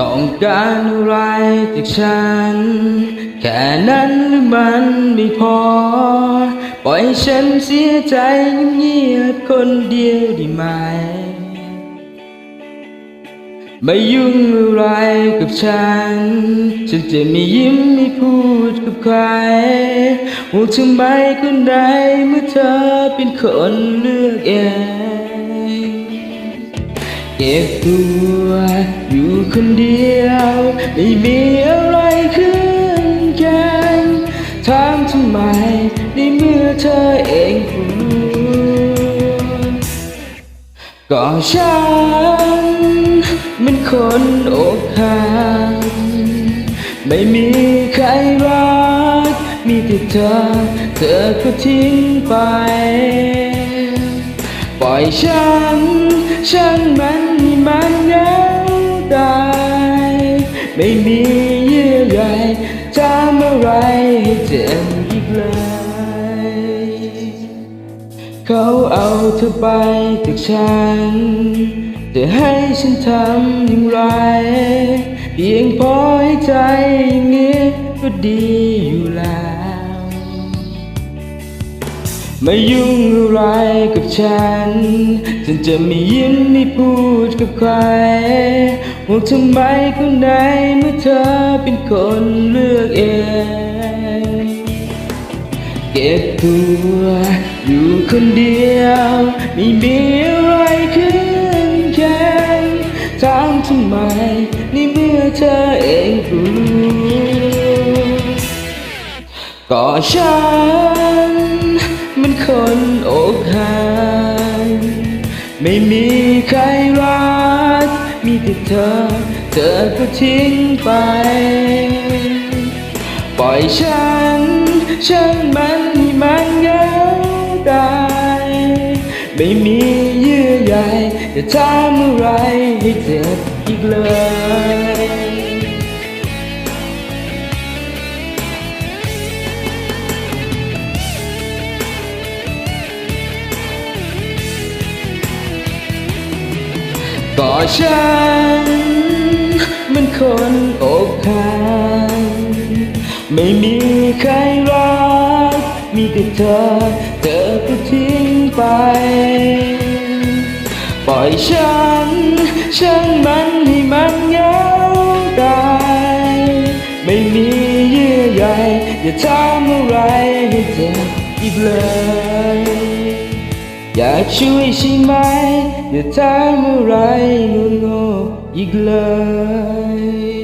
ต้องการอะไรจากฉัน แค่นั้นหรือมันไม่พอ ปล่อยฉันเสียใจเงียบคนเดียวได้ไหม ไม่ยุ่งอะไรกับฉัน ฉันจะไม่ยิ้มไม่พูดกับใครว่าทำไมคนใดเมื่อเธอเป็นคนเลือกเอง เก็บตัวอยู่คนเดียว ไม่มีอะไรขึ้นแข่งถามทำไมในเมื่อเธอเองก็รู้ก็ฉันมันคนอกหักไม่มีใครรัก มีแต่เธอ เธอก็ทิ้งไป ปล่อยฉัน ฉันมัน มันเหงาตายไม่มีเยื่อใยจะเมื่อไรให้เจ็บอีกเลยเขาเอาเธอไปจากฉัน จะให้ฉันทำอย่างไร เพียงพอให้ใจอย่างนี้ก็ดีอยู่แล้ว ไม่ยุ่งอะไรกับฉัน ฉันจะไม่ยิ้มไม่พูดกับใครว่าทำไมคนใดเมื่อเธอเป็นคนเลือกเอง เก็บตัวอยู่คนเดียว ไม่มีอะไรขึ้นแข่ถามทำไมในเมื่อเธอเองก็รู้ก็ฉัน คนอกหักไม่มีใครรัก มีแต่เธอ เธอก็ทิ้งไป ปล่อยฉัน ฉันมันให้มันเหงาตายไม่มีเยื่อใยจะทำอะไรให้เจ็บอีกเลย ก็ฉัน มันคนอกหักไม่มีใครรัก มีแต่เธอ เธอก็ทิ้งไป ปล่อยฉันฉันมันให้มันเหงาตายไม่มีเยื่อใยอย่าทำอะไรให้เจ็บอีกเลย อยากช่วยใช่ไหมอย่าทำอะไรโง่ๆอีกเลย